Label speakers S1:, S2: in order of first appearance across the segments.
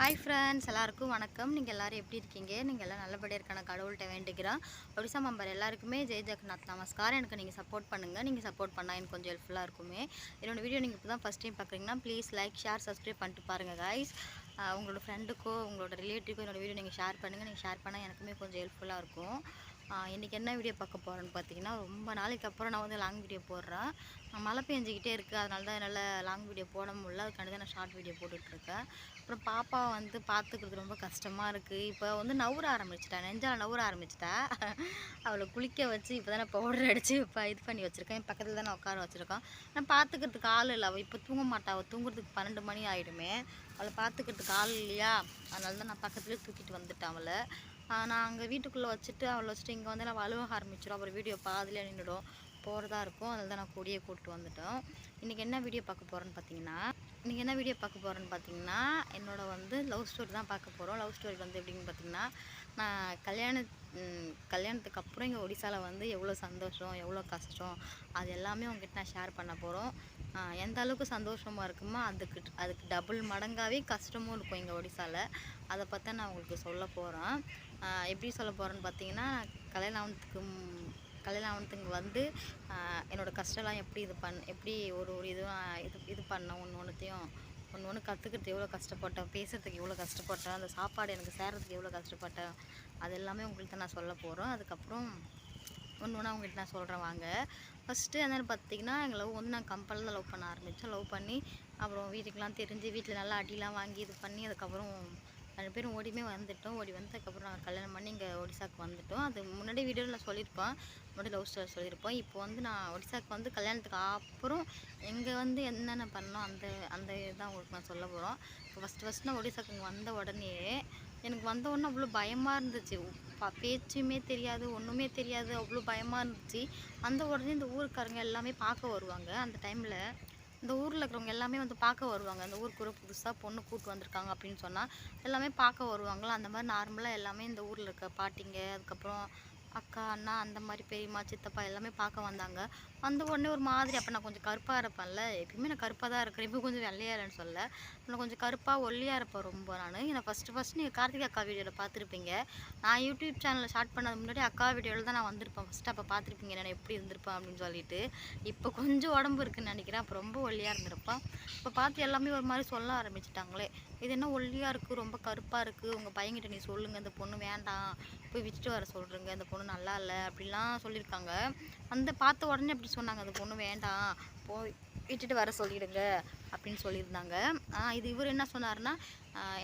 S1: Hi friends எல்லாருக்கும் வணக்கம். நீங்கள் எல்லோரும் எப்படி இருக்கீங்க? நீங்கள் எல்லாம் நல்லபடியாக இருக்கான கடவுள்கிட்ட வேண்டிக்கிறோம் ஒடிசா மெம்பர் எல்லாருக்குமே ஜெய் ஜெகநாத் நமஸ்கார். எனக்கு நீங்கள் சப்போர்ட் பண்ணுங்கள் நீங்கள் சப்போர்ட் பண்ணால் எனக்கு கொஞ்சம் ஹெல்ப்ஃபுல்லாக இருக்குமே. என்னோடய வீடியோ நீங்கள் இப்போ தான் ஃபஸ்ட் டைம் பார்க்குறீங்கன்னா ப்ளீஸ் லைக் ஷேர் சப்ஸ்கிரைப் பண்ணிட்டு பாருங்கள் காய்ஸ் உங்களோட ஃப்ரெண்டுக்கோ உங்களோட ரிலேட்டிவ்க்கோ என்னோட வீடியோ நீங்கள் ஷேர் பண்ணுங்கள் நீங்கள் ஷேர் பண்ணால் எனக்குமே கொஞ்சம் ஹெல்ப்ஃபுல்லாக இருக்கும். இன்றைக்கி என்ன வீடியோ பார்க்க போகிறேன்னு பார்த்தீங்கன்னா ரொம்ப நாளைக்கு அப்புறம் நான் வந்து லாங் வீடியோ போடுறேன். மழை பெஞ்சிக்கிட்டே இருக்குது அதனால தான் என்னால் லாங் வீடியோ போட முடியல. அதுக்காண்டி தான் நான் ஷார்ட் வீடியோ போட்டுட்ருக்கேன் அப்புறம் பாப்பா வந்து பார்த்துக்கிறது ரொம்ப கஷ்டமாக இருக்குது இப்போ வந்து நவுற ஆரம்பிச்சிட்டா. நெஞ்சால் நவுற ஆரம்பிச்சிட்டா. அவளை குளிக்க வச்சு இப்போ தான் பவுடர் அடித்து இப்போ இது பண்ணி வச்சுருக்கேன். பக்கத்தில் தான் நான் உட்கார வச்சுருக்கேன். நான் பார்த்துக்கிறதுக்கு ஆள் இல்லை. அவள் இப்போ தூங்க மாட்டா. அவள் தூங்குறதுக்கு பன்னெண்டு மணி ஆகிடுமே அவளை பார்த்துக்கிறதுக்கு ஆள் இல்லையா? அதனால தான் நான் பக்கத்துலேயே தூக்கிட்டு வந்துட்டேன் அவளை. நான் அங்கே வீட்டுக்குள்ளே வச்சுட்டு அவளை வச்சுட்டு இங்கே வந்து நான் அழுவ ஆரம்பிச்சிடும். அப்புறம் வீடியோ பாதிலே நின்றுடும். போகிறதா இருக்கும். அதில் தான் நான் கூடியே கூப்பிட்டு வந்துட்டோம். இன்றைக்கி என்ன வீடியோ பார்க்க போகிறேன்னு பார்த்தீங்கன்னா இன்றைக்கி என்ன வீடியோ பார்க்க போகிறேன்னு பார்த்தீங்கன்னா என்னோட வந்து லவ் ஸ்டோரி தான் பார்க்க போகிறோம் லவ் ஸ்டோரி வந்து எப்படின்னு பார்த்தீங்கன்னா நான் கல்யாண கல்யாணத்துக்கு அப்புறம் இங்கே ஒடிசாவில் வந்து எவ்வளோ சந்தோஷம் எவ்வளோ கஷ்டம் அது எல்லாமே உங்ககிட்ட நான் ஷேர் பண்ண போகிறோம் எந்த அளவுக்கு சந்தோஷமாக இருக்குமோ அதுக்கு அதுக்கு டபுள் மடங்காகவே கஷ்டமும் இருக்கும் எங்கள் ஒடிசாவில் அதை பற்றி நான் உங்களுக்கு சொல்ல போகிறேன் எப்படி சொல்ல போகிறேன்னு பார்த்தீங்கன்னா கல்யாணம் ஆனதுக்கு கல்யாணம் வந்து என்னோடய என்னோட கஷ்டம்லாம் எப்படி இது பண் எப்படி ஒரு ஒரு இதுவும் இது இது பண்ணேன் ஒன்று ஒன்றுத்தையும் ஒன்று ஒன்று கற்றுக்கிறது எவ்வளோ கஷ்டப்பட்டேன் பேசுகிறதுக்கு எவ்வளோ கஷ்டப்பட்டேன் அந்த சாப்பாடு எனக்கு சேர்கிறதுக்கு எவ்வளோ கஷ்டப்பட்டேன் அது எல்லாமே உங்கள்கிட்ட நான் சொல்ல போகிறோம் அதுக்கப்புறம் ஒன்று ஒன்றா அவங்ககிட்ட நான் சொல்கிறேன் வாங்க. ஃபஸ்ட்டு என்னென்னு பார்த்தீங்கன்னா எங்கள் லவ் வந்து நான் கம்பெனியில் தான் லவ் பண்ண ஆரம்பித்தோம் லவ் பண்ணி அப்புறம் வீட்டுக்கெலாம் தெரிஞ்சு வீட்டில் நல்லா அடிலாம் வாங்கி இது பண்ணி அதுக்கப்புறம் ரெண்டு பேரும் ஓடியுமே வந்துட்டோம். ஓடி வந்ததுக்கப்புறம் நாங்கள் கல்யாணம் பண்ணி இங்கே ஒடிசாக்கு வந்துட்டோம். அது முன்னாடி வீடியோவில் சொல்லியிருப்பேன். முன்னாடி லவ் ஸ்டோரி சொல்லியிருப்போம் இப்போ வந்து நான் ஒடிசாவுக்கு வந்து கல்யாணத்துக்கு அப்புறம் எங்கே வந்து என்னென்ன பண்ணோம் அந்த அந்த இதுதான் உங்களுக்கு நான் சொல்ல போகிறோம் இப்போ ஃபஸ்ட்டு ஃபஸ்ட் நான் ஒடிசாவுக்கு இங்கே வந்த உடனே எனக்கு வந்த உடனே அவ்வளோ பயமாக இருந்துச்சு. பேச்சுமே தெரியாது ஒன்றுமே தெரியாது. அவ்வளோ பயமாக இருந்துச்சு. அந்த உடனே இந்த ஊருக்காரங்க எல்லாமே பார்க்க வருவாங்க. அந்த டைமில் இந்த ஊரில் இருக்கிறவங்க எல்லாமே வந்து பார்க்க வருவாங்க. இந்த ஊருக்கு ஒரு புதுசாக பொண்ணு கூட்டு வந்திருக்காங்க அப்படின்னு சொன்னால் எல்லாமே பார்க்க வருவாங்களா? அந்த மாதிரி நார்மலாக எல்லாமே இந்த ஊரில் இருக்க பாட்டிங்க அதுக்கப்புறம் அக்கா அண்ணா அந்த மாதிரி பெரியம்மா சித்தப்பா எல்லாமே பார்க்க வந்தாங்க. வந்த உடனே ஒரு மாதிரி அப்போ நான் கொஞ்சம் கருப்பாக இருப்பேன்ல. எப்பயுமே நான் கருப்பாக தான் இருக்கிறேன். இப்போ கொஞ்சம் வெள்ளையாக இல்லைன்னு சொல்ல நான் கொஞ்சம் கருப்பாக ஒல்லியாக இருப்பேன் ரொம்ப நான். என்னை ஃபஸ்ட்டு ஃபஸ்ட்டு நீங்கள் கார்த்திகை அக்கா வீடியோவில் பார்த்துருப்பீங்க. நான் யூடியூப் சேனலில் ஸ்டார்ட் பண்ணது முன்னாடி அக்கா வீடியோவில் தான் நான் வந்திருப்பேன். ஃபஸ்ட்டு அப்போ பார்த்துருப்பீங்க. நான் எப்படி இருந்திருப்பேன் அப்படின்னு சொல்லிட்டு. இப்போ கொஞ்சம் உடம்பு இருக்குன்னு நினைக்கிறேன். அப்போ ரொம்ப ஒல்லியாக இருந்திருப்பேன். இப்போ பார்த்து எல்லாமே ஒரு மாதிரி சொல்ல ஆரம்பிச்சிட்டாங்களே. இது என்ன ஒல்லியாக இருக்குது ரொம்ப கருப்பாக இருக்குது உங்கள் பையன்கிட்ட நீ சொல்லுங்கள் இந்த பொண்ணு வேண்டாம். போய் விட்டுட்டு வர சொல்கிறேங்க இந்த பொண்ணு நல்லா இல்லை. அப்படிலாம் சொல்லியிருக்காங்க. அந்த பார்த்த உடனே அப்படி சொன்னாங்க. அந்த பொண்ணு வேண்டாம். போய் விட்டுட்டு வர சொல்லிடுங்க. அப்படின்னு சொல்லியிருந்தாங்க. இது இவர் என்ன சொன்னார்னா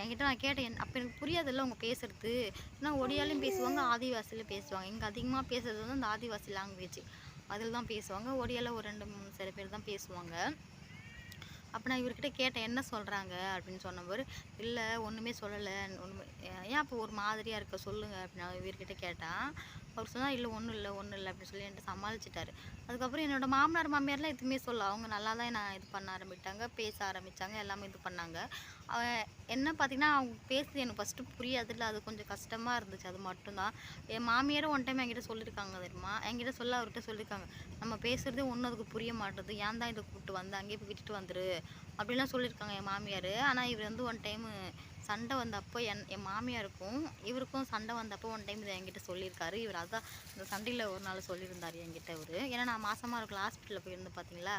S1: என்கிட்ட நான் கேட்டேன். அப்போ எனக்கு புரியாதுல்ல அவங்க பேசுகிறது ஏன்னா ஒடியாலையும் பேசுவாங்க ஆதிவாசிலையும் பேசுவாங்க. இங்கே அதிகமாக பேசுறது வந்து அந்த ஆதிவாசி லாங்குவேஜ் அதில் தான் பேசுவாங்க. ஒடியால ஒரு ரெண்டு மூணு சில பேர் தான் பேசுவாங்க. அப்போ நான் இவர்கிட்ட கேட்டேன் என்ன சொல்கிறாங்க அப்படின்னு சொன்னவர் இல்லை ஒன்றுமே சொல்லலை. ஒன்றுமே ஏன் அப்போ ஒரு மாதிரியாக இருக்க? சொல்லுங்கள் அப்படின்னு நான் இவர்கிட்ட கேட்டேன் அவர் சொன்னால் இல்லை ஒன்றும் இல்லை ஒன்றும் இல்லை அப்படின்னு சொல்லி என்கிட்ட சமாளிச்சிட்டாரு. அதுக்கப்புறம் என்னோட மாமனார் மாமியார்லாம் எதுவுமே சொல்ல அவங்க நல்லா தான் நான் இது பண்ண ஆரம்பிட்டாங்க பேச ஆரம்பித்தாங்க எல்லாமே இது பண்ணாங்க. அவன் என்ன பார்த்திங்கன்னா அவங்க பேசுறது எனக்கு ஃபஸ்ட்டு புரியாதுல்ல அது கொஞ்சம் கஷ்டமாக இருந்துச்சு அது மட்டும்தான். என் மாமியாரும் ஒன் டைம் என்கிட்ட சொல்லியிருக்காங்க தெரியுமா? என்கிட்ட சொல்ல அவர்கிட்ட சொல்லியிருக்காங்க நம்ம பேசுகிறதே ஒன்றும் அதுக்கு புரிய மாட்டேது ஏன் தான் இதை கூப்பிட்டு வந்து? அங்கேயே போய் விட்டுட்டு வந்துரு. அப்படிலாம் சொல்லியிருக்காங்க என் மாமியார். ஆனால் இவர் வந்து ஒன் டைமு சண்டை வந்தப்போ என் என் மாமியாருக்கும் இவருக்கும் சண்டை வந்தப்போ ஒன் டைம் இதை என்கிட்ட சொல்லியிருக்காரு. இவர் அதான் இந்த சண்டையில் ஒரு நாள் சொல்லியிருந்தார் என்கிட்ட இவர் ஏன்னா நான் மாசமாக இருக்கலாம் ஹாஸ்பிட்டலில் போயிருந்து பார்த்தீங்களா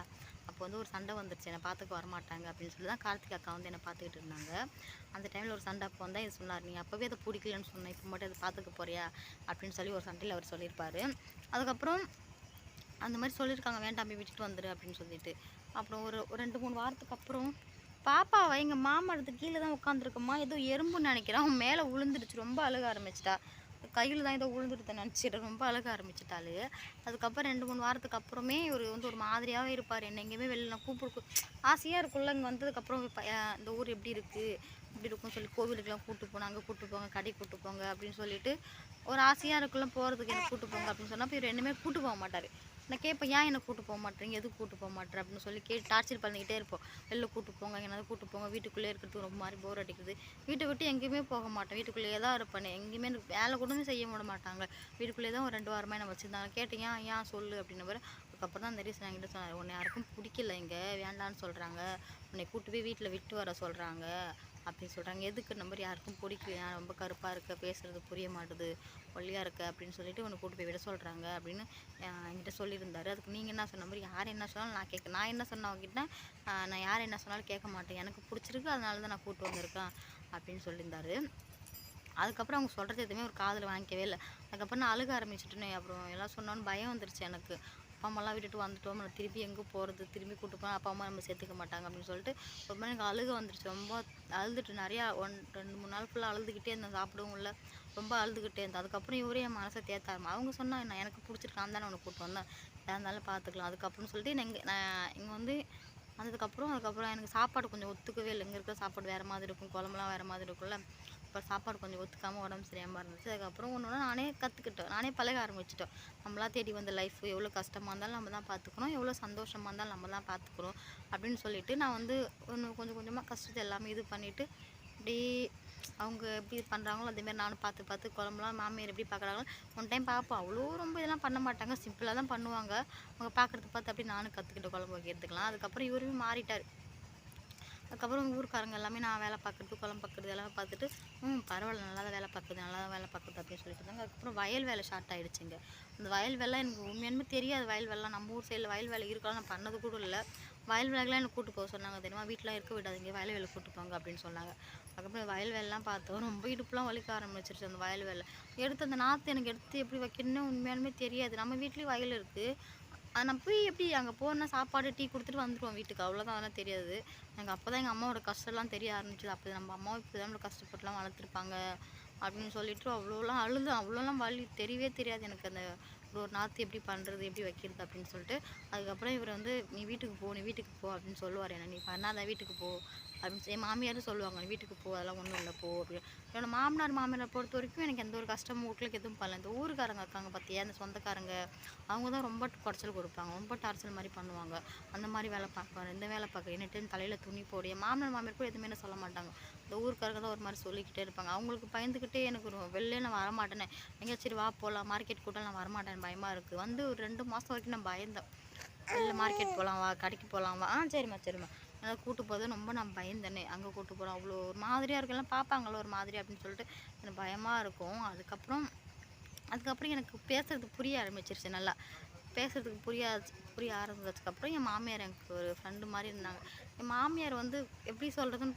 S1: அப்போ வந்து ஒரு சண்டை வந்துருச்சு. என்னை பார்த்துக்க வரமாட்டாங்க அப்படின்னு சொல்லி தான் கார்த்திக் அக்கா வந்து என்னை பார்த்துக்கிட்டு இருந்தாங்க. அந்த டைமில் ஒரு சண்டை அப்போ வந்தால் இது சொன்னார் நீ அப்போவே அதை பிடிக்கலன்னு சொன்னேன் இப்போ மட்டும் அதை பார்த்துக்க போறியா? அப்படின்னு சொல்லி ஒரு சண்டையில் அவர் சொல்லியிருப்பார். அதுக்கப்புறம் அந்த மாதிரி சொல்லியிருக்காங்க வேண்டாம் போய் விட்டுட்டு வந்துரு அப்படின்னு சொல்லிட்டு. அப்புறம் ஒரு ரெண்டு மூணு வாரத்துக்கு அப்புறம் பாப்பாவை எங்கள் மாமரத்து கீழே தான் உட்காந்துருக்கம்மா ஏதோ எறும்புன்னு நினைக்கிறேன். அவன் மேலே விழுந்துருச்சு ரொம்ப அழுக ஆரம்பிச்சிட்டா. கையில் தான் ஏதோ விழுந்துடுது நினச்சிட்டு ரொம்ப அழுக ஆரம்பிச்சிட்டாளு. அதுக்கப்புறம் ரெண்டு மூணு வாரத்துக்கு அப்புறமே இவர் வந்து ஒரு மாதிரியாகவே இருப்பார். என்ன எங்கேயுமே வெளில கூப்பிடு ஆசையாக இருக்குல்ல இங்கே வந்ததுக்கப்புறம் இந்த ஊர் எப்படி இருக்குது இப்படி இருக்கும்னு சொல்லி கோவிலுக்கெல்லாம் கூப்பிட்டு போனாங்க கூப்பிட்டு போங்க கடைக்கு கூட்டு போங்க அப்படின்னு சொல்லிட்டு ஒரு ஆசையாக இருக்கலாம் போகிறதுக்கு எனக்கு கூப்பிட்டு போங்க அப்படின்னு சொன்னால் இவர் ரெண்டுமே கூட்டு போக மாட்டார். நான் கேட்பேன் ஏன் என்னை கூட்டு போக மாட்டேறீங்க? எதுக்கு கூட்டு போக மாட்டேற? அப்படின்னு சொல்லி கேட்டு டார்ச்சர் பண்ணிக்கிட்டே இருப்போம். வெளில கூட்டு போங்க எங்கேனாவது கூட்டு போங்க வீட்டுக்குள்ளே இருக்கிறதுக்கு ரொம்ப மாதிரி போர் அடிக்குது. வீட்டை விட்டு எங்கேயுமே போக மாட்டேன். வீட்டுக்குள்ளேயே தான் இருப்பேன். எங்கேயுமே எனக்கு வேலை கூட செய்ய விட மாட்டாங்க. வீட்டுக்குள்ளேயே தான் ஒரு ரெண்டு வாரமாக என்ன வச்சுருந்தாங்க. கேட்டேன் ஏன் ஏன் சொல்லு? அப்படின்னு அதுக்கப்புறம் தான் அந்த ரீசன் என்கிட்ட சொன்னார். உன்னை யாருக்கும் பிடிக்கல இங்கே. வேண்டான்னு சொல்கிறாங்க உன்னை கூட்டு போய் வீட்டில் விட்டு வர சொல்கிறாங்க அப்படின்னு சொல்கிறாங்க எதுக்கு நம்பர் யாருக்கும் பிடிக்கலையா? ரொம்ப கருப்பாக இருக்க பேசுகிறது புரிய மாட்டுது ஒல்லியாக இருக்க அப்படின்னு சொல்லிட்டு உன்னை கூட்டு போய் விட சொல்கிறாங்க அப்படின்னு என்கிட்ட சொல்லியிருந்தாரு. அதுக்கு நீங்கள் என்ன சொன்ன மாதிரி யார் என்ன சொன்னாலும் நான் கேட்க நான் என்ன சொன்ன அவங்ககிட்ட நான் யார் என்ன சொன்னாலும் கேட்க மாட்டேன். எனக்கு பிடிச்சிருக்கு அதனால தான் நான் கூட்டு வந்திருக்கேன் அப்படின்னு சொல்லியிருந்தாரு. அதுக்கப்புறம் அவங்க சொல்கிறது எதுவுமே ஒரு காதில் வாங்கிக்கவே இல்லை. அதுக்கப்புறம் நான் அழுக ஆரம்பிச்சிட்டேனே அப்புறம் எல்லாம் சொன்னோன்னு பயம் வந்துருச்சு எனக்கு. அப்பா அம்மாலாம் விட்டுட்டு வந்துட்டோம். நம்ம திருப்பி எங்கே போகிறது திரும்பி கூட்டு போனால் அப்பா அம்மா நம்ம சேர்த்துக்க மாட்டாங்க அப்படின்னு சொல்லிட்டு ரொம்ப எனக்கு அழுக வந்துருச்சு. ரொம்ப அழுதுட்டு நிறையா ஒன் ரெண்டு மூணு நாள் ஃபுல்லாக அழுதுகிட்டே இருந்தேன். சாப்பிடவும் இல்லை ரொம்ப அழுதுகிட்டே இருந்தேன். அதுக்கப்புறம் இவரே என் மனசை தேத்தாருமா அவங்க சொன்னால் நான் எனக்கு பிடிச்சிருக்கான் தானே உனக்கு கூப்பிட்டு வந்தேன். எதாக இருந்தாலும் பார்த்துக்கலாம். அதுக்கப்புறம் சொல்லிட்டு நான் நான் இங்கே வந்து வந்ததுக்கப்புறம் அதுக்கப்புறம் எனக்கு சாப்பாடு கொஞ்சம் ஒத்துக்கவே இல்லை. இங்கே இருக்கிற சாப்பாடு வேறு மாதிரி இருக்கும். குழம்புலாம் வேறு மாதிரி இருக்கும்ல. அப்போ சாப்பாடு கொஞ்சம் ஒத்துக்காமல் உடம்பு சரியாமல் இருந்துச்சு. அதுக்கப்புறம் ஒன்று ஒன்று நானே கற்றுக்கிட்டேன் நானே பழக ஆரம்பிச்சிட்டோம் நம்மளா தேடி வந்த லைஃப் எவ்வளோ கஷ்டமாக இருந்தாலும் நம்ம தான் பார்த்துக்கணும் எவ்வளோ சந்தோஷமாக இருந்தாலும் நம்ம தான் பார்த்துக்கணும் அப்படின்னு சொல்லிவிட்டு நான் வந்து ஒன்று கொஞ்சம் கொஞ்சமாக கஷ்டத்தை எல்லாமே இது பண்ணிவிட்டு அப்படியே அவங்க எப்படி பண்ணுறாங்களோ அதேமாதிரி நானும் பார்த்து பார்த்து குழம்புலாம் மாமியார் எப்படி பார்க்குறாங்களோ ஒன் டைம் பார்ப்போம் அவ்வளோ ரொம்ப இதெல்லாம் பண்ண மாட்டாங்க. சிம்பிளாக தான் பண்ணுவாங்க. அவங்க பார்க்குறது பார்த்து அப்படி நானும் கற்றுக்கிட்டேன் குழம்பு வைக்கிறதுக்கெலாம் அதுக்கப்புறம் இவருமே மாறிட்டார். அதுக்கப்புறம் ஊருக்காரங்க எல்லாமே நான் வேலை பார்க்குறது குளம் பார்க்குறது எல்லாமே பார்த்துட்டு ம் பரவாயில்ல நல்லா தான் வேலை பார்க்குது நல்லா தான் வேலை பார்க்குது அப்படின்னு சொல்லிட்டு இருந்தாங்க. அதுக்கப்புறம் வயல் வேலை ஸ்டார்ட் ஆகிடுச்சிங்க அந்த வயல் வேலை எனக்கு உண்மையானுமே தெரியாது வயல் வேலை நம்ம ஊர் சைடில் வயல் வேலை இருக்கலாம் நான் பண்ணது கூட இல்லை. வயல் வேலைக்கெலாம் எனக்கு கூட்டு போக சொன்னாங்க தெரியுமா வீட்டிலாம் இருக்க விடாதீங்க வயல் வேலை கூட்டு போங்க அப்படின்னு சொன்னாங்க. அதுக்கப்புறம் வயல் வேலைலாம் பார்த்தோம் ரொம்ப இடுப்புலாம் வலிக்க ஆரம்பிச்சிருச்சு அந்த வயல் வேலை. எடுத்து அந்த நாற்று எனக்கு எடுத்து எப்படி வைக்கணும்னு உண்மையானுமே தெரியாது. நம்ம வீட்லேயும் வயல் இருக்குது நான் போய் எப்படி அங்கே போனால் சாப்பாடு டீ கொடுத்துட்டு வந்துடுவோம் வீட்டுக்கு. அவ்வளோதான் அதெல்லாம் தெரியாது. எனக்கு அப்போ தான் எங்கள் அம்மாவோட கஷ்டம்லாம் தெரிய ஆரம்பிச்சது. அப்போ நம்ம அம்மாவும் இப்படி தான் கஷ்டப்பட்டுலாம் வளர்த்துருப்பாங்க. அப்படின்னு சொல்லிட்டு அவ்வளோலாம் அழுது அவ்வளோலாம் வலி தெரியவே தெரியாது எனக்கு அந்த ஒரு நாற்று எப்படி பண்ணுறது எப்படி வைக்கிறது அப்படின்னு சொல்லிட்டு. அதுக்கப்புறம் இவர் வந்து நீ வீட்டுக்கு போ நீ வீட்டுக்கு போ அப்படின்னு சொல்லுவார் என்ன. நீ பண்ணாத வீட்டுக்கு போ அப்படின்னு சொல்லி என் மாமியாரும் சொல்லுவாங்க நீ வீட்டுக்கு போ அதெல்லாம் ஒன்றும் இல்லை போ அப்படின்னு. என்னோட மாமனார் மாமியாரை பொறுத்த வரைக்கும் எனக்கு எந்த ஒரு கஷ்டமும் வீட்டுக்கு எதுவும் பண்ணல இந்த ஊருக்காரங்க இருக்காங்க பார்த்தியா இந்த சொந்தக்காரங்க அவங்க தான் ரொம்ப குறைச்சல் கொடுப்பாங்க ரொம்ப டார்ச்சல் மாதிரி பண்ணுவாங்க. அந்த மாதிரி வேலை பார்க்குவாரு இந்த வேலை பார்க்க என்ன டைம் தலையில் துணி போடு. என் மாமனார் மாமியார் கூட எதுவுமே சொல்ல மாட்டாங்க. இந்த ஊருக்காரங்க தான் ஒரு மாதிரி சொல்லிக்கிட்டே இருப்பாங்க. அவங்களுக்கு பயந்துக்கிட்டே எனக்கு ஒரு வெளிலே நான் வரமாட்டேனே. எங்கே சரி வா போகலாம் மார்க்கெட் கூட நான் வரமாட்டேன் பயமாக இருக்குது வந்து ஒரு ரெண்டு மாதம் வரைக்கும் நான் பயந்தேன். வெளில மார்க்கெட் போகலாம் வா கடைக்கு போகலாம் வா. ஆ சரிம்மா சரிம்மா. நல்லா கூட்டு போகிறது ரொம்ப நான் பயந்தேனே. அங்கே கூட்டு போகிறோம் அவ்வளோ ஒரு மாதிரியாக இருக்கலாம் பார்ப்பாங்களோ ஒரு மாதிரி அப்படின்னு சொல்லிட்டு எனக்கு பயமாக இருக்கும். அதுக்கப்புறம் அதுக்கப்புறம் எனக்கு பேசுகிறதுக்கு புரிய ஆரம்பிச்சிருச்சு நல்லா. பேசுகிறதுக்கு புரிய புரிய ஆரம்பிச்சதுக்கப்புறம் என் மாமியார் எனக்கு ஒரு ஃப்ரெண்டு மாதிரி இருந்தாங்க. என் மாமியார் வந்து எப்படி சொல்கிறதுன்னு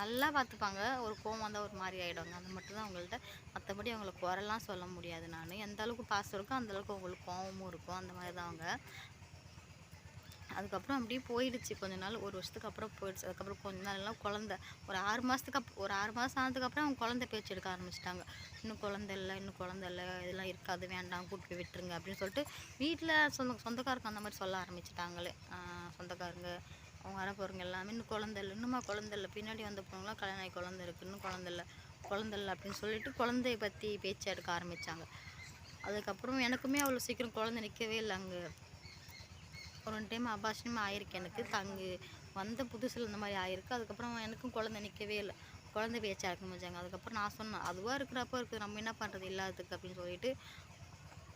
S1: நல்லா பார்த்துப்பாங்க. ஒரு கோவம் வந்தால் ஒரு மாதிரி ஆகிடுவாங்க அது மட்டும்தான் அவங்கள்ட்ட. மற்றபடி அவங்கள குறைலாம் சொல்ல முடியாது நான். எந்த அளவுக்கு பாசம் இருக்கோ அந்த அளவுக்கு அவங்களுக்கு கோவமும் இருக்கும். அந்த மாதிரி தான் அவங்க. அதுக்கப்புறம் அப்படியே போயிடுச்சு. கொஞ்ச நாள் ஒரு வருஷத்துக்கு அப்புறம் போயிடுச்சு. அதுக்கப்புறம் கொஞ்ச நாள்லாம் குழந்த. ஒரு ஆறு மாதத்துக்கு அப் ஒரு ஆறு மாதம் ஆனதுக்கப்புறம் அவங்க குழந்தை பேச்சு எடுக்க ஆரம்பிச்சிட்டாங்க. இன்னும் குழந்தை இல்லை இன்னும் குழந்தை இல்லை இதெல்லாம் இருக்காது வேண்டாம் கூட்டு போய் விட்டுருங்க அப்படின்னு சொல்லிட்டு வீட்டில் சொந்த சொந்தக்காரங்க அந்த மாதிரி சொல்ல ஆரம்பிச்சிட்டாங்களே. சொந்தக்காரங்க அவங்க வர போகிறவங்க எல்லாமே இன்னும் குழந்தை இல்லை இன்னுமா குழந்தை இல்லை பின்னாடி வந்த போனவங்களாம் கல்யாணம் ஆகி குழந்தை இருக்குது இன்னும் குழந்தை இல்லை குழந்தை இல்லை அப்படின்னு சொல்லிட்டு குழந்தைய பற்றி பேச்சு எடுக்க ஆரம்பித்தாங்க அதுக்கப்புறம் எனக்குமே அவ்வளோ சீக்கிரம் குழந்தை நிற்கவே இல்லை அங்கே ஒரு ரெண்டு டைம் அபாஷனும் ஆயிருக்கு. எனக்கு தங்கு வந்த புதுசில் இந்த மாதிரி ஆயிருக்கு. அதுக்கப்புறம் எனக்கும் குழந்தை நிற்கவே இல்லை. குழந்தை பேச்ச ஆரம்பிச்சாங்க அதுக்கப்புறம் நான் சொன்னேன் அதுவாக இருக்கிறப்ப இருக்குது. நம்ம என்ன பண்ணுறது இல்லாததுக்கு அப்படின்னு சொல்லிட்டு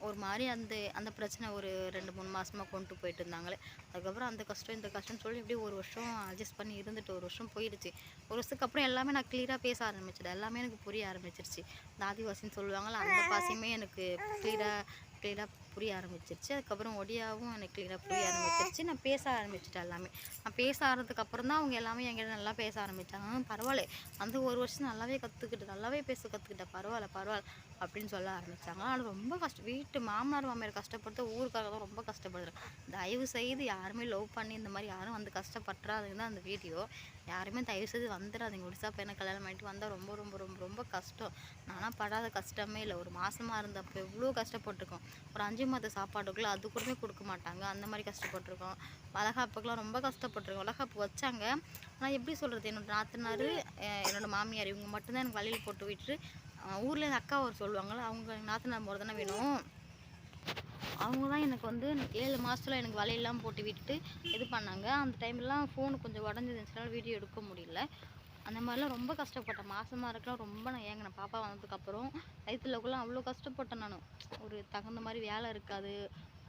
S1: ஒரு மாதிரி அந்த அந்த பிரச்சனை ஒரு ரெண்டு மூணு மாதமாக கொண்டு போயிட்டு இருந்தாங்களே. அதுக்கப்புறம் அந்த கஷ்டம் இந்த கஷ்டம்னு சொல்லி இப்படி ஒரு வருஷம் அட்ஜஸ்ட் பண்ணி இருந்துட்டு ஒரு வருஷம் போயிடுச்சு. ஒரு வருஷத்துக்கு அப்புறம் எல்லாமே நான் கிளியராக பேச ஆரம்பிச்சிட்டேன். எல்லாமே எனக்கு புரிய ஆரம்பிச்சிருச்சு. இந்த ஆதிவாசின்னு சொல்லுவாங்களே அந்த பாசியுமே எனக்கு கிளியராக கிளியராக புரிய ஆரம்பிச்சிருச்சு. அதுக்கப்புறம் ஒடியாவும் எனக்கு கிளியராக புரிய ஆரம்பிச்சிருச்சு. நான் பேச ஆரம்பிச்சிட்டேன் எல்லாமே. நான் பேச ஆரம்பிச்சதுக்கு தான் அவங்க எல்லாமே என்கிட்ட நல்லா பேச ஆரம்பித்தாங்க பரவாயில்ல. அந்த ஒரு வருஷம் நல்லாவே கற்றுக்கிட்டு நல்லாவே பேச கற்றுக்கிட்டேன் பரவாயில்ல பரவாயில்ல. அப்படின்னு சொல்ல ஆரம்பித்தாங்க ஆனால் ரொம்ப கஷ்டம் வீட்டு மாமனார் மாமியார் கஷ்டப்படுத்த ஊருக்காக தான் ரொம்ப கஷ்டப்படுறேன் தயவு செய்து யாருமே லவ் பண்ணி இந்த மாதிரி யாரும் வந்து கஷ்டப்படுறாதுன்னு தான் அந்த வீடியோ. யாருமே தயவு செய்து வந்துடாதீங்க. ஒடிசா பையனை கல்யாணம் பண்ணிட்டு வந்தால் ரொம்ப ரொம்ப ரொம்ப ரொம்ப கஷ்டம். நானாக படாத கஷ்டமே இல்லை. ஒரு மாதமாக இருந்தப்போ எவ்வளோ கஷ்டப்பட்டிருக்கோம். ஒரு அஞ்சு செஞ்சு மற்ற சாப்பாடுக்குள்ளே அது கூடமே கொடுக்க மாட்டாங்க. அந்த மாதிரி கஷ்டப்பட்டிருக்கோம். வளகாப்புக்கெலாம் ரொம்ப கஷ்டப்பட்டிருக்கோம். வளகாப்பு வச்சாங்க. ஆனால் எப்படி சொல்கிறது என்னோட நாத்தனார் என்னோடய என்னோட மாமியார் இவங்க மட்டும்தான் எனக்கு வழியில் போட்டு விட்டு ஊரில் அக்கா ஒரு சொல்லுவாங்களே அவங்க நாத்தனார் போகிறது தானே வேணும். அவங்க தான் எனக்கு வந்து ஏழு மாதத்துல எனக்கு வலையெல்லாம் போட்டு விட்டுட்டு இது பண்ணாங்க. அந்த டைம்லாம் ஃபோனு கொஞ்சம் உடஞ்சிருந்துச்சுனால வீடியோ எடுக்க முடியல. அந்த மாதிரிலாம் ரொம்ப கஷ்டப்பட்டேன். மாசமாக இருக்கலாம் ரொம்ப நான் ஏங்கினேன். பாப்பா வந்ததுக்கப்புறம் வயிற்றுலக்குள்ளே அவ்வளோ கஷ்டப்பட்டேன் நான். ஒரு தகுந்த மாதிரி வேலை இருக்காது.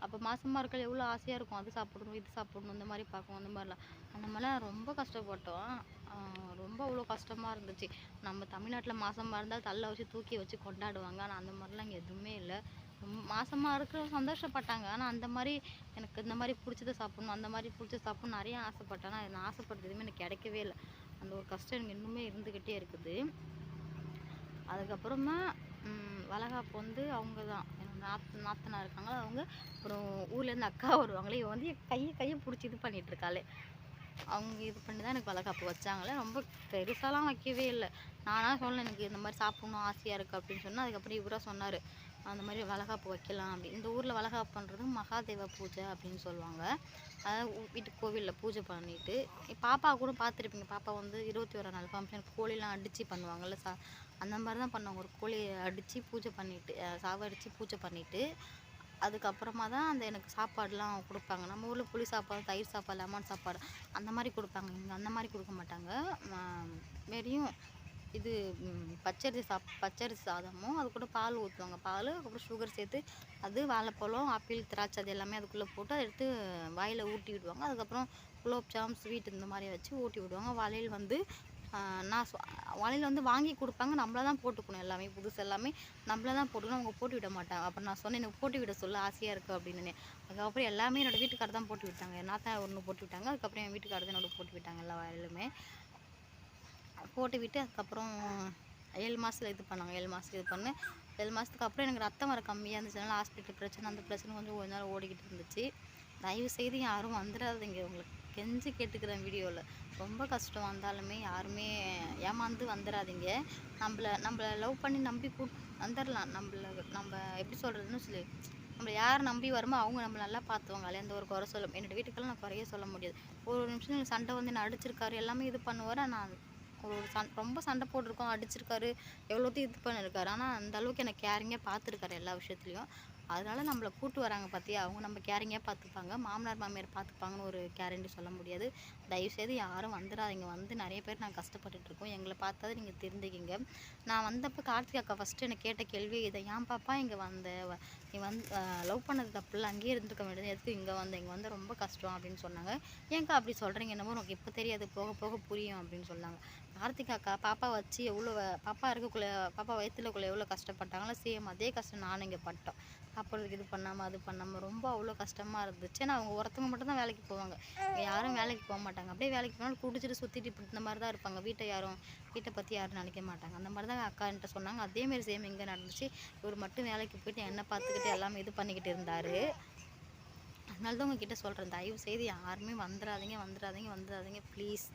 S1: அப்போ மாசமாக இருக்க எவ்வளோ ஆசையாக இருக்கும். அது சாப்பிடணும் இது சாப்பிடணும் இந்த மாதிரி பார்க்கணும் அந்த மாதிரிலாம். அந்த மாதிரிலாம் ரொம்ப கஷ்டப்பட்டோம். ரொம்ப அவ்வளோ கஷ்டமாக இருந்துச்சு. நம்ம தமிழ்நாட்டில் மாசமாக இருந்தால் தள்ள வச்சு தூக்கி வச்சு கொண்டாடுவாங்க. ஆனால் அந்த மாதிரிலாம் இங்கே எதுவுமே இல்லை. மாசமாக இருக்கிற சந்தோஷப்பட்டாங்க. ஆனால் அந்த மாதிரி எனக்கு இந்த மாதிரி பிடிச்சத சாப்பிடணும் அந்த மாதிரி பிடிச்ச சாப்பிடணும் நிறைய ஆசைப்பட்டேன். ஆனால் நான் ஆசைப்பட்டது எதுவுமே எனக்கு கிடைக்கவே இல்லை. அந்த ஒரு கஷ்டம் எனக்கு இன்னுமே இருந்துக்கிட்டே இருக்குது. அதுக்கப்புறமா வளகாப்பு வந்து அவங்க தான். என்னோட நாத் நாத்தனா இருக்காங்க அவங்க அப்புறம் ஊர்லேருந்து அக்கா வருவாங்களே இவன் வந்து என் கையை கையை பிடிச்சி இது பண்ணிகிட்ருக்காளே இருக்காளே. அவங்க இது பண்ணி தான் எனக்கு வளகாப்பு வச்சாங்களே ரொம்ப பெருசாலாம் வைக்கவே இல்லை. நானாக சொன்னேன் எனக்கு இந்த மாதிரி சாப்பிட்ணும் ஆசையாக இருக்குது அப்படின்னு சொன்னால் அதுக்கப்புறம் இவராக சொன்னார். அந்த மாதிரி வளகாப்பு வைக்கலாம் அப்படி. இந்த ஊரில் வளகாப்பு பண்ணுறது மகாதேவ பூஜை அப்படின்னு சொல்லுவாங்க. அதாவது வீட்டு கோவிலில் பூஜை பண்ணிவிட்டு பாப்பா கூட பார்த்துருப்பீங்க பாப்பா வந்து இருபத்தி ஒரு நாள் ஃபங்க்ஷன் கோழிலாம் அடித்து பண்ணுவாங்கல்ல சா அந்த மாதிரி தான் பண்ணுவாங்க. ஒரு கோழியை அடித்து பூஜை பண்ணிவிட்டு சாவடித்து பூஜை பண்ணிவிட்டு அதுக்கப்புறமா தான் அந்த எனக்கு சாப்பாடுலாம் கொடுப்பாங்க. நம்ம ஊரில் புளி சாப்பாடு தயிர் சாப்பாடு லெமன் சாப்பாடு அந்த மாதிரி கொடுப்பாங்க. இங்கே அந்த மாதிரி கொடுக்க மாட்டாங்க. வெறியும் இது பச்சரிசி சாப் பச்சரிசி சாதமும் அது கூட பால் ஊற்றுவாங்க பால் அதுக்கப்புறம் சுகர் சேர்த்து அது வாழைப்பழம் ஆப்பிள் திராட்சை அது எல்லாமே அதுக்குள்ளே போட்டு அதை எடுத்து வாயில் ஊட்டி விடுவாங்க. அதுக்கப்புறம் குலோப்ஜாம் ஸ்வீட் இந்த மாதிரி வச்சு ஊட்டி விடுவாங்க. வளையல் வந்து நான் சொ- வளையல் வந்து வாங்கி கொடுப்பாங்க. நம்மள தான் போட்டுக்கணும் எல்லாமே புதுசு எல்லாமே. நம்மள தான் போட்டுக்கணும். அவங்க போட்டு விட மாட்டாங்க. அப்புறம் நான் சொன்னேன் எனக்கு போட்டு விட சொல்ல ஆசையாக இருக்குது அப்படின்னு அதுக்கப்புறம் எல்லாமே என்னோடய வீட்டுக்காரர் தான் போட்டு விட்டாங்க. நான் தான் ஒன்று போட்டு விட்டாங்க. அதுக்கப்புறம் என் வீட்டுக்காரர் தான் என்னோட போட்டு விட்டாங்க எல்லா வயலுமே போட்டு விட்டு அதுக்கப்புறம் ஏழு மாதத்துல இது பண்ணாங்க ஏழு மாதத்துக்கு இது பண்ணு. ஏழு மாதத்துக்கு அப்புறம் எனக்கு ரத்தம் வர கம்மியாக இருந்துச்சுனால ஹாஸ்பிட்டல் பிரச்சனை அந்த பிரச்சனை கொஞ்சம் கொஞ்ச நேரம் ஓடிக்கிட்டு இருந்துச்சு. தயவு செய்து யாரும் வந்துடாதீங்க உங்களுக்கு கெஞ்சி கேட்டுக்கிறேன் வீடியோவில் ரொம்ப கஷ்டம் வந்தாலுமே யாருமே ஏமாந்து வந்துடாதீங்க நம்மள நம்மளை லவ் பண்ணி நம்பி கூ வந்துடலாம் நம்மள நம்ம எப்படி சொல்கிறதுன்னு சொல்லி நம்மளை யார் நம்பி வருமோ அவங்க நம்ம நல்லா பார்த்துவாங்க. அதில் எந்த ஒரு குறை சொல்ல என்னோடய வீட்டுக்கெல்லாம் நான் குறைய சொல்ல முடியாது. ஒரு நிமிஷம் சண்டை வந்து என்ன அடிச்சிருக்காரு எல்லாமே இது பண்ணுவார். நான் ஒரு ஒரு சண் ரொம்ப சண்டை போட்டிருக்கோம் அடிச்சிருக்காரு எவ்வளோத்தையும் இது பண்ணியிருக்காரு ஆனால் அந்த அளவுக்கு எனக்கு கேரிங்காக பார்த்துருக்காரு எல்லா விஷயத்துலையும். அதனால் நம்மளை கூட்டு வராங்க பார்த்தியா அவங்க நம்ம கேரிங்காக பார்த்துப்பாங்க. மாமனார் மாமியார் பார்த்துப்பாங்கன்னு ஒரு கேரண்டி சொல்ல முடியாது. தயவுசெய்து யாரும் வந்துடாதீங்க. வந்து நிறைய பேர் நாங்கள் கஷ்டப்பட்டுட்டு இருக்கோம் எங்களை பார்த்தாது நீங்கள் தெரிஞ்சுக்கிங்க. நான் வந்தப்போ கார்த்திக் அக்கா ஃபஸ்ட்டு என்னை கேட்ட கேள்வி இதை ஏன் பாப்பா இங்கே வந்த? வ- நீ வந்து லவ் பண்ணது தப்பில்ல அங்கேயே இருந்துருக்க வேண்டியது எதுக்கு இங்கே வந்த? இங்கே வந்து ரொம்ப கஷ்டம் அப்படின்னு சொன்னாங்க. ஏன்க்கா அப்படி சொல்கிறீங்க என்னமோ உனக்கு இப்போ தெரியாது. போக போக புரியும் அப்படின்னு சொன்னாங்க. கார்த்திக் அக்கா பாப்பா வச்சு எவ்வளோ பாப்பா இருக்கக்குள்ளே பாப்பா வயிற்றுலக்குள்ளே எவ்வளோ கஷ்டப்பட்டாங்களோ சேம் அதே கஷ்டம் நானும் இங்கே பட்டோம். சாப்பிட்றதுக்கு இது பண்ணாமல் அது பண்ணாமல் ரொம்ப அவ்வளோ கஷ்டமாக இருந்துச்சு. ஏன்னா அவங்க ஒருத்தவங்க மட்டும் தான் வேலைக்கு போவாங்க. யாரும் வேலைக்கு போக மாட்டாங்க. அப்படியே வேலைக்கு போனாலும் குடிச்சிட்டு சுற்றிட்டு இப்படி இந்த மாதிரி தான் இருப்பாங்க. வீட்டை யாரும் வீட்டை பற்றி யாரும் நினைக்க மாட்டாங்க. அந்த மாதிரி தான் அக்கா என்கிட்ட சொன்னாங்க. அதேமாரி சேம் இங்கே நடந்துச்சு. இவர் மட்டும் வேலைக்கு போயிட்டு என்ன பார்த்துக்கிட்டு எல்லாமே இது பண்ணிக்கிட்டு இருந்தார். அதனால தான் உங்ககிட்ட சொல்கிறேன் தயவு செய்து யாருமே வந்துடாதீங்க வந்துடாதீங்க வந்துடாதீங்க ப்ளீஸ்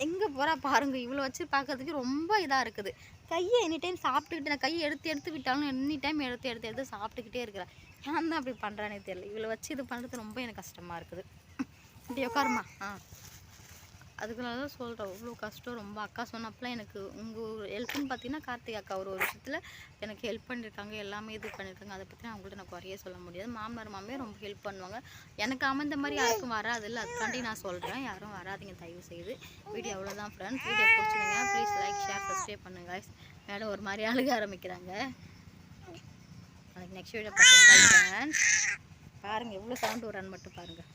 S1: எங்கே போகிறா பாருங்க இவ்வளோ வச்சு பார்க்கறதுக்கு ரொம்ப இதாக இருக்குது. கையை எனி டைம் சாப்பிட்டுக்கிட்டு நான் கையை எடுத்து எடுத்து விட்டாலும் எனி டைம் எடுத்து எடுத்து எடுத்து சாப்பிட்டுக்கிட்டே இருக்கிறேன் ஏன் தான் அப்படி பண்ணுறானே தெரியல. இவ்வளோ வச்சு இது பண்ணுறது ரொம்ப எனக்கு கஷ்டமாக இருக்குது. இப்படி உட்காருமா ஆ. அதுக்குனால தான் சொல்கிறேன் அவ்வளோ கஷ்டம் ரொம்ப அக்கா சொன்னப்பெல்லாம் எனக்கு உங்கள் ஹெல்ப்னு பார்த்தீங்கன்னா கார்த்திக் அக்கா ஒரு ஒரு விஷயத்தில் எனக்கு ஹெல்ப் பண்ணியிருக்காங்க எல்லாமே இது பண்ணியிருக்காங்க அதை பற்றி நான் நான் குறைய சொல்ல முடியாது. மாமனார் மாமியார் ரொம்ப ஹெல்ப் பண்ணுவாங்க. எனக்கு அமைந்த மாதிரி யாருக்கும் வராது இல்லை அதுக்காண்டி நான் சொல்கிறேன் யாரும் வராதீங்க தயவு செய்து. வீடியோ அவ்வளோதான் ஃப்ரெண்ட்ஸ் வீடியோ பிடிச்சிருங்க ப்ளீஸ் லைக் ஷேர் சப்ஸ்கிரைப் பண்ணுங்கள் மேடம் ஒரு மாதிரி அழுக ஆரம்பிக்கிறாங்க. நாளைக்கு நெக்ஸ்ட் வீடியோ பார்க்கலாம். பாருங்கள் எவ்வளோ சவுண்ட் வரான்னு மட்டும் பாருங்கள்